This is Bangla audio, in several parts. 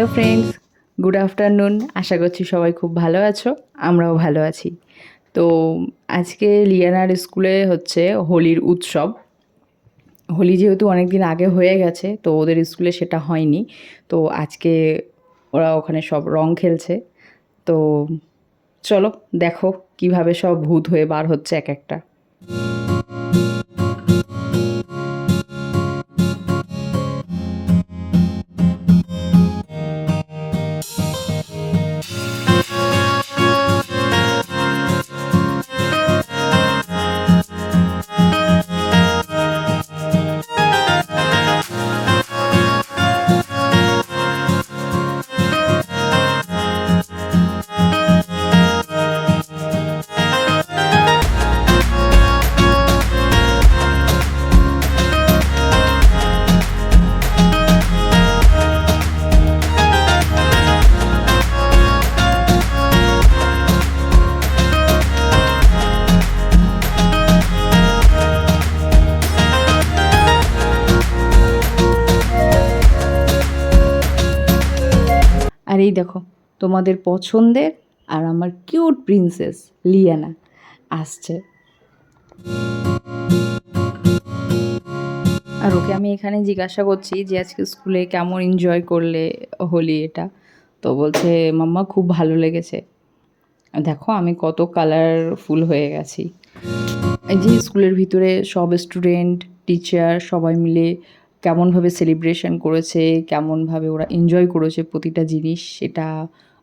Hello friends, good afternoon. আশা করছি সবাই খুব ভালো আছো, আমরাও ভালো আছি। তো আজকে লিয়ানার স্কুলে হচ্ছে হোলির উৎসব। হোলি যেহেতু অনেক দিন আগে হয়ে গেছে, তো ওদের স্কুলে সেটা হয়নি। তো আজকে ওরা ওখানে সব রং খেলছে। তো চলো দেখো কীভাবে সব ভূত হয়ে বার হচ্ছে এক একটা। এই দেখো, তোমাদের পছন্দের আর আমার কিউট প্রিন্সেস লিয়ানা আসছে। আর ওকে আমি এখানে জিজ্ঞাসা করছি যে আজকে স্কুলে কেমন এনজয় করলে হোলি এটা? তো বলছে, মাম্মা, খুব ভালো লেগেছে। দেখো, আমি কত কালারফুল হয়ে গেছি। এই যে স্কুলের ভিতরে সব স্টুডেন্ট টিচার সবাই মিলে কেমনভাবে সেলিব্রেশন করেছে, কেমনভাবে ওরা এনজয় করেছে প্রতিটা জিনিস সেটা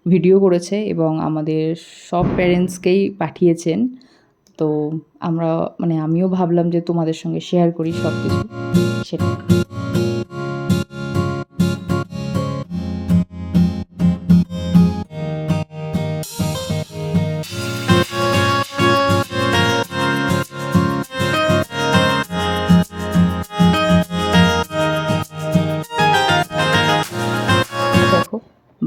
ভিডিও করেছে এবং আমাদের সব প্যারেন্টসকেই পাঠিয়েছেন। তো আমরা মানে আমিও ভাবলাম যে তোমাদের সঙ্গে শেয়ার করি সব কিছু সেটা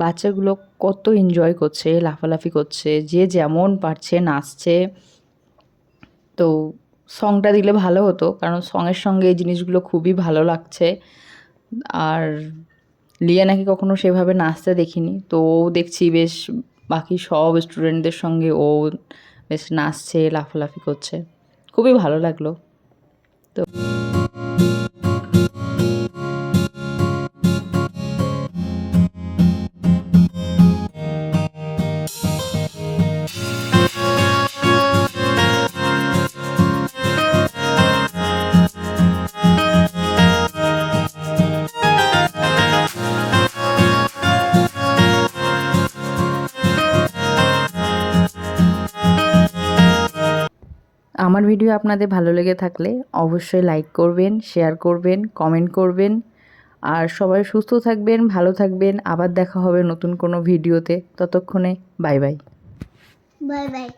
বাচ্চাগুলো কত এনজয় করছে, লাফালাফি করছে, যে যেমন পারছে নাচছে। তো সংটা দিলে ভালো হতো, কারণ সঙের সঙ্গে এই জিনিসগুলো খুবই ভালো লাগছে। আর লিয়া নাকি কখনো সেভাবে নাচতে দেখিনি, তো ও দেখছি বেশ বাকি সব স্টুডেন্টদের সঙ্গে ও বেশ নাচছে, লাফালাফি করছে। খুবই ভালো লাগল। তো আমার ভিডিও আপনাদের ভালো লেগে থাকলে অবশ্যই লাইক করবেন শেয়ার করবেন কমেন্ট করবেন। আর সবাই সুস্থ থাকবেন, ভালো থাকবেন। আবার দেখা হবে নতুন কোনো ভিডিওতে। ততক্ষণে বাই বাই বাই বাই